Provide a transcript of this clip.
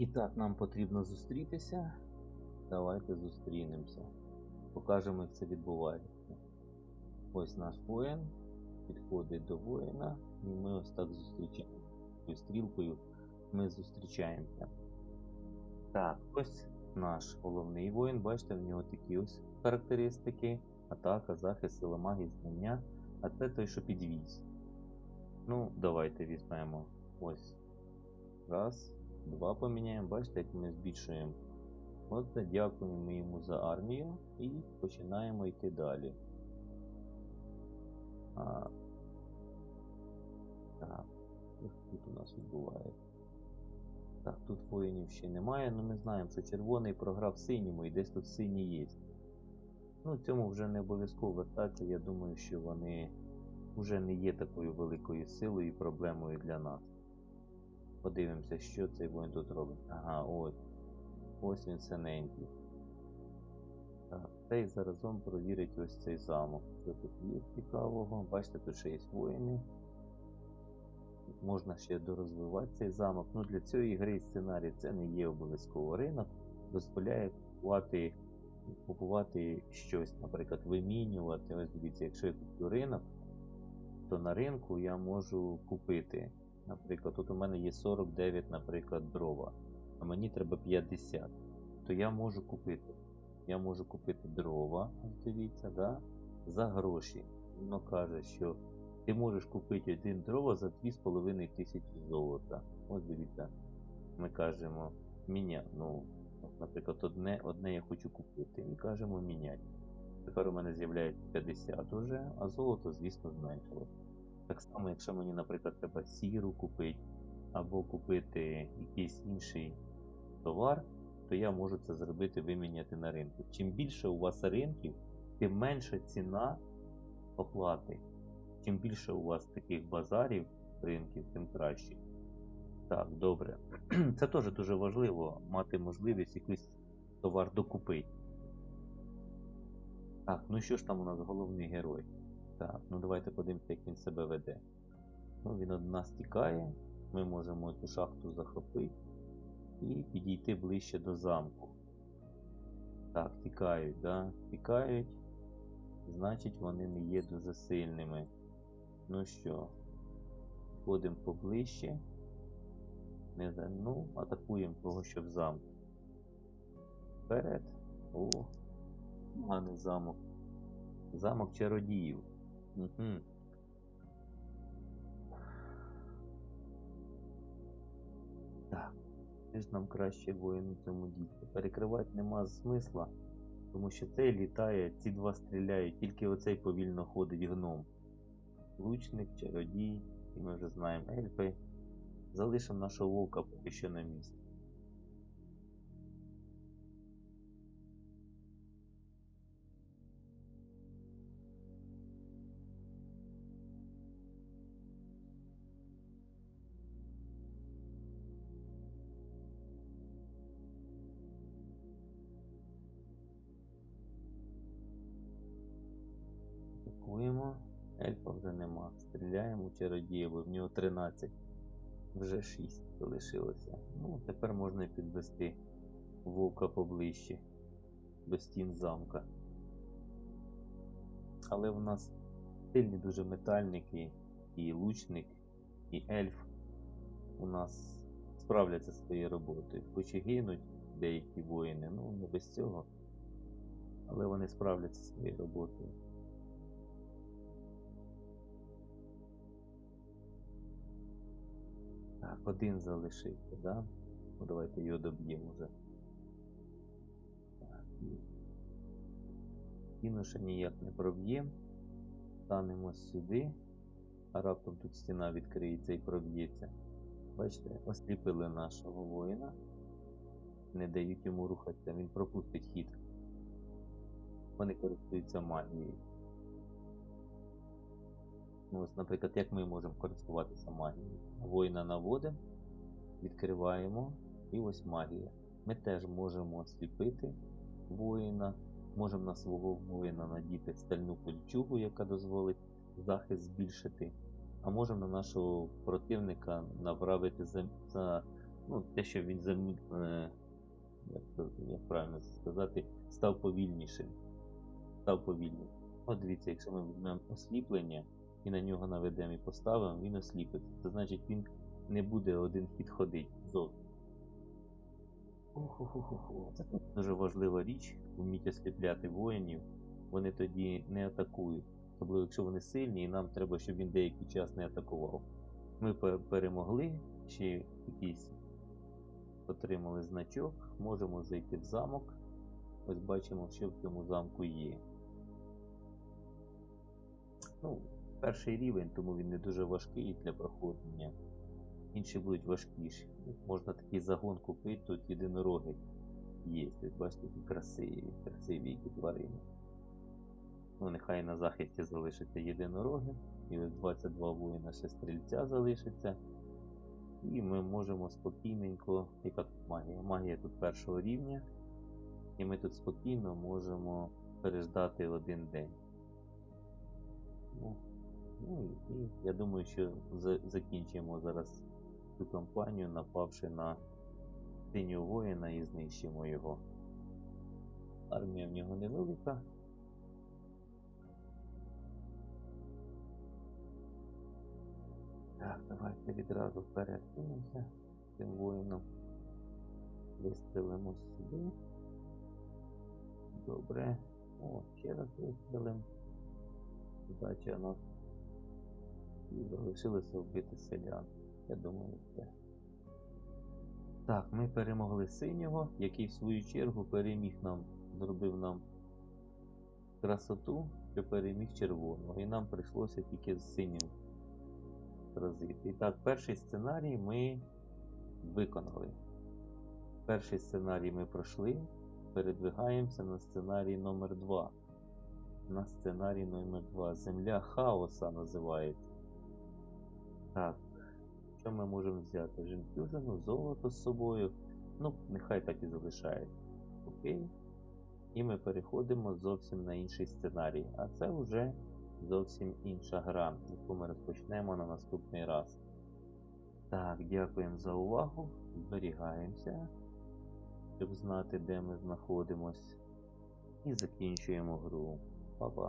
І так, нам потрібно зустрітися. Давайте зустрінемося. Покажемо, як це відбувається. Ось наш воїн підходить до воїна, і ми ось так зустрічаємо. Стрілкою ми зустрічаємося. Так, ось наш головний воїн. Бачите, в нього такі ось характеристики: атака, захист, сила магії, знання. А це той, що підвіз. Ну, давайте візьмемо ось. Раз, два поміняємо. Бачите, як ми збільшуємо. От дякуємо йому за армію і починаємо йти далі. А, так, що тут у нас відбувається? Так, тут воїнів ще немає, але ми знаємо, що червоний програв синьому і десь тут синій є. Ну, цьому вже не обов'язково вертатися. Я думаю, що вони вже не є такою великою силою і проблемою для нас. Подивимося, що цей воїн тут робить. Ага, ось. Ось він синенький. Так, цей заразом провірить ось цей замок. Що тут є цікавого? Бачите, тут ще є воїни. Тут можна ще дорозвивати цей замок. Ну для цієї гри сценарій це не є обов'язково ринок. Дозволяє купувати, купувати щось, наприклад, вимінювати. Ось дивіться, якщо я куплю ринок, то на ринку я можу купити. Наприклад, тут у мене є 49, наприклад, дрова, а мені треба 50. То я можу купити. Я можу купити дрова, дивіться, да? за гроші. Воно каже, що ти можеш купити один дрова за 2,5 тисячі золота. Ось дивіться, ми кажемо міня. Ну, наприклад, одне, одне я хочу купити. І кажемо міняти. Тепер у мене з'являється 50 уже, а золото, звісно, зменшилось. Так само, якщо мені, наприклад, треба сіру купити, або купити якийсь інший товар, то я можу це зробити, виміняти на ринку. Чим більше у вас ринків, тим менша ціна оплати. Чим більше у вас таких базарів, ринків, тим краще. Так, добре. Це теж дуже важливо мати можливість якийсь товар докупити. Так, ну що ж там у нас головний герой? Так, ну давайте подивимося, як він себе веде. Ну, він від нас тікає, ми можемо цю шахту захопити і підійти ближче до замку. Так, тікають, да? Тікають. Значить, вони не є дуже сильними. Ну що, ходимо поближче. Не за... Ну, атакуємо того, що в замку. Вперед. О, поганий замок. Замок чародіїв. Так. Де ж нам краще воїну цьому дійти? Перекривати нема смисла, тому що цей літає, ці два стріляють, тільки оцей повільно ходить гном. Лучник, чародій, і ми вже знаємо ельфи. Залишимо нашого вовка поки що на місці. Вже нема. Стріляємо у в нього 13. Вже 6 залишилося. Ну, тепер можна підвести вовка поближче до стін замка. Але в нас сильні дуже метальники, і лучник, і ельф у нас справляться своєю роботою. Хоч і гинуть деякі воїни, ну не без цього. Але вони справляться своєю роботою. Так, один залишився, да? Ну, давайте його доб'ємо вже. Так, і... Кіноша ніяк не проб'ємо. Станемо сюди, а раптом тут стіна відкриється і проб'ється. Бачите, осліпили нашого воїна. Не дають йому рухатися, він пропустить хід. Вони користуються магією. Ось, наприклад, як ми можемо користуватися магією? Воїна наводимо, відкриваємо і ось магія. Ми теж можемо осліпити воїна, можемо на свого воїна надіти стальну кольчугу, яка дозволить захист збільшити, а можемо на нашого противника направити за, за ну, те, що він замі... е, як, як правильно сказати, став повільнішим. Став повільним. От дивіться, якщо ми візьмемо осліплення і на нього наведемо і поставимо, він осліпиться. Це значить він не буде один хід ходити зовсім. Це дуже важлива річ, вміть осліпляти воїнів. Вони тоді не атакують. Особливо, якщо вони сильні, і нам треба, щоб він деякий час не атакував. Ми перемогли, ще якийсь отримали значок, можемо зайти в замок. Ось бачимо, що в цьому замку є. Ну, перший рівень, тому він не дуже важкий для проходження. Інші будуть важкіші. Можна такий загон купити, тут єдинороги є. Бачите, які красиві, красиві які тварини. Ну, нехай на захисті залишаться єдинороги. І ось 22 воїна ще стрільця залишиться. І ми можемо спокійненько, яка тут магія? Магія тут першого рівня. І ми тут спокійно можемо переждати один день. Ну, ну і, я думаю, що за, закінчимо зараз цю кампанію, напавши на синього воїна і знищимо його. Армія в нього невелика. Так, давайте відразу вперед кинемося цим воїном. Вистрелимо сюди. Добре. О, ще раз вистрелимо. Задача у нас. І залишилося вбити селян. Я думаю, все. Так, ми перемогли синього, який в свою чергу переміг нам, зробив нам красоту, що переміг червоного. І нам прийшлося тільки з синім сразити. І так, перший сценарій ми виконали. Перший сценарій ми пройшли. Передвигаємося на сценарій номер 2. На сценарій номер 2. Земля хаоса називається. Так. Що ми можемо взяти? Жемчужину, золото з собою. Ну, нехай так і залишається. Окей. І ми переходимо зовсім на інший сценарій. А це вже зовсім інша гра, яку ми розпочнемо на наступний раз. Так, дякуємо за увагу. Зберігаємося, щоб знати, де ми знаходимось. І закінчуємо гру. Па-па.